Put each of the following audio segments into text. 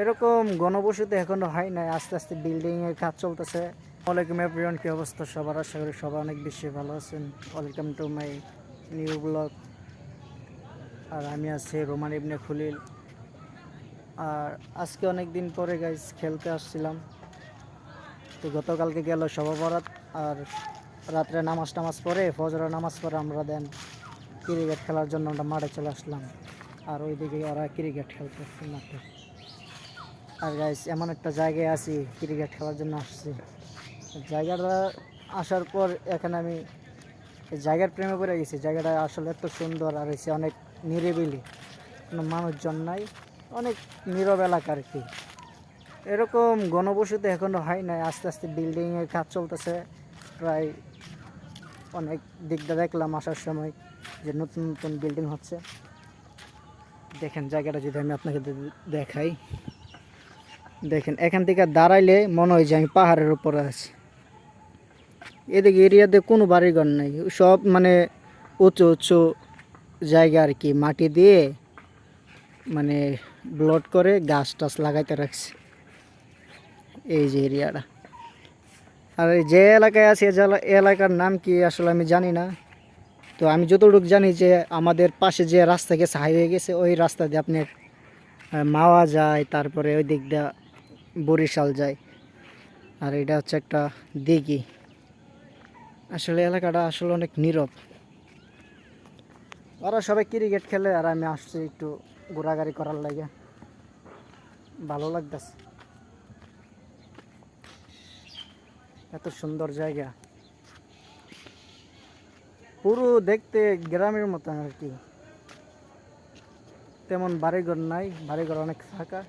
এরকম গণবসতি এখনও হয় নাই, আস্তে আস্তে বিল্ডিং এর কাজ চলতেছে। ওয়ালাইকুম এভরিওয়ান কি অবস্থা সবার? আশা করি সবাই অনেক বেশি ভালো আছেন। Welcome to my new blog. আর আমি আছি রোমান ইবনে খুলিল। আর আজকে অনেক দিন পরে গাইজ খেলতে আসছিলাম। তো গতকালকে গেল সভাবরাত আর রাত্রে নামাজ টামাজ পরে ফজরের নামাজ পরে আমরা দেন ক্রিকেট খেলার জন্য আমরা মাঠে চলে আসলাম। আর ওইদিকে ওরা ক্রিকেট খেলতে খেলতেছে মাঠে। আর গাইস এমন একটা জায়গায় আছি ক্রিকেট খেলার জন্য আসছি। জায়গাটা আসার পর এখানে আমি জায়গার প্রেমে পড়ে গেছি। জায়গাটা আসলে এত সুন্দর আর এসে অনেক নিরিবিলি, কোনো মানুষজন নাই, অনেক নীরব এলাকা আর কি। এরকম গণবসতি এখনও হয় নাই, আস্তে আস্তে বিল্ডিংয়ের কাজ চলতেছে। প্রায় অনেক দিকটা দেখলাম আসার সময় যে নতুন নতুন বিল্ডিং হচ্ছে। দেখেন জায়গাটা যদি আমি আপনাকে দেখাই। দেখেন, এখান থেকে দাঁড়াইলে মনে হয় যে আমি পাহাড়ের উপরে আছি। এদিকে এরিয়াতে কোনো বাড়িঘর নেই। সব মানে উঁচু উঁচু জায়গা আর কি, মাটি দিয়ে মানে ব্লড করে গাছ টাছ লাগাইতে রাখছে। এই যে এরিয়াটা। আর যে এলাকায় আছে এলাকার নাম কি আসলে আমি জানি না। তো আমি যতটুকু জানি যে আমাদের পাশে যে রাস্তা গেছে হাইওয়ে গেছে, ওই রাস্তা দিয়ে আপনি মাওয়া যায়, তারপরে ওই দিক দিয়ে বরিশাল যায়। আর এটা হচ্ছে একটা দিঘি। আসলে এলাকাটা আসলে অনেক নীরব। ওরা সবাই ক্রিকেট খেলে আর আমি আসছি একটু ঘোরাঘুরি করার লাগে। ভালো লাগতেছে। এত সুন্দর জায়গা। পুরো দেখতে গ্রামের মতো আর কি। তেমন বাড়িঘর নাই, বাড়িঘর অনেক ফাঁকা।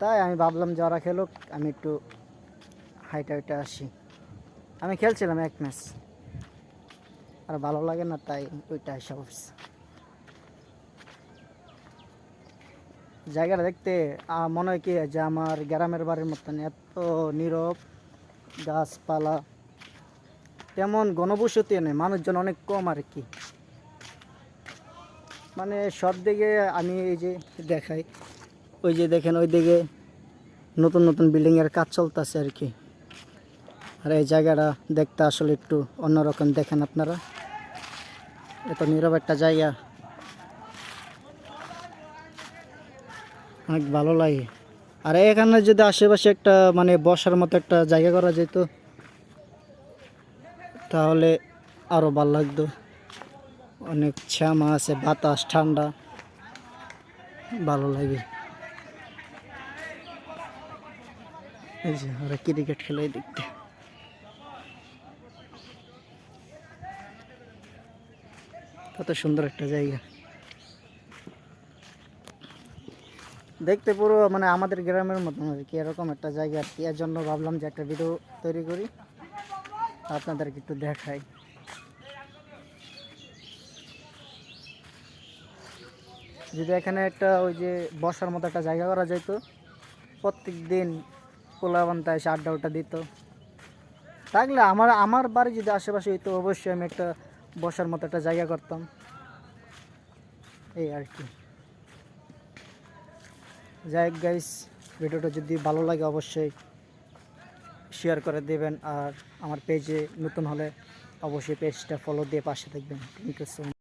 তাই আমি ভাবলাম যে ওরা খেলুক, আমি একটু হাইটা হাইটা আসি। আমি খেলছিলাম এক ম্যাচ আর ভালো লাগে না, তাই ওইটা এসে পড়ছে। জায়গাটা দেখতে মনে হয় কি যে আমার গ্রামের বাড়ির মতন এত নীরব গাছপালা। তেমন গণবসতি নেই, মানুষজন অনেক কম আর কি। মানে সব দিকে আমি এই যে দেখাই, ওই যে দেখেন ওই দিকে নতুন নতুন বিল্ডিংয়ের কাজ চলতেছে আর কি। আর এই জায়গাটা দেখতে আসলে একটু অন্যরকম দেখেন আপনারা। এত নীরব একটা জায়গা। অনেক ভালো লাগে। আর এখানে যদি আশেপাশে একটা মানে বসার মতো একটা জায়গা করা যেত, তাহলে আরও ভালো লাগতো। অনেক শ্যামা আছে, বাতাস, ঠান্ডা। ভালো লাগে। এই যে, ওরা ক্রিকেট খেলে দিকতে কত সুন্দর একটা জায়গা। দেখতে পুরো মানে আমাদের গ্রামের মতন আর কি, এরকম একটা জায়গা আর কি। এর জন্য ভাবলাম যে একটা ভিডিও তৈরি করি, আপনাদেরকে একটু দেখাই। যদি এখানে একটা ওই যে বসার মতো একটা জায়গা করা যেত প্রত্যেক দিন পোলাবান্তা এসে আড্ডা উড্ডা দিত। থাকলে আমার আমার বাড়ি যদি আশেপাশে হইতো, অবশ্যই আমি একটা বসার মতো একটা জায়গা করতাম। এই আর কি। যাই গাইস ভিডিওটা যদি ভালো লাগে অবশ্যই শেয়ার করে দেবেন। আর আমার পেজে নতুন হলে অবশ্যই পেজটা ফলো দিয়ে পাশে থাকবেন। Thank you so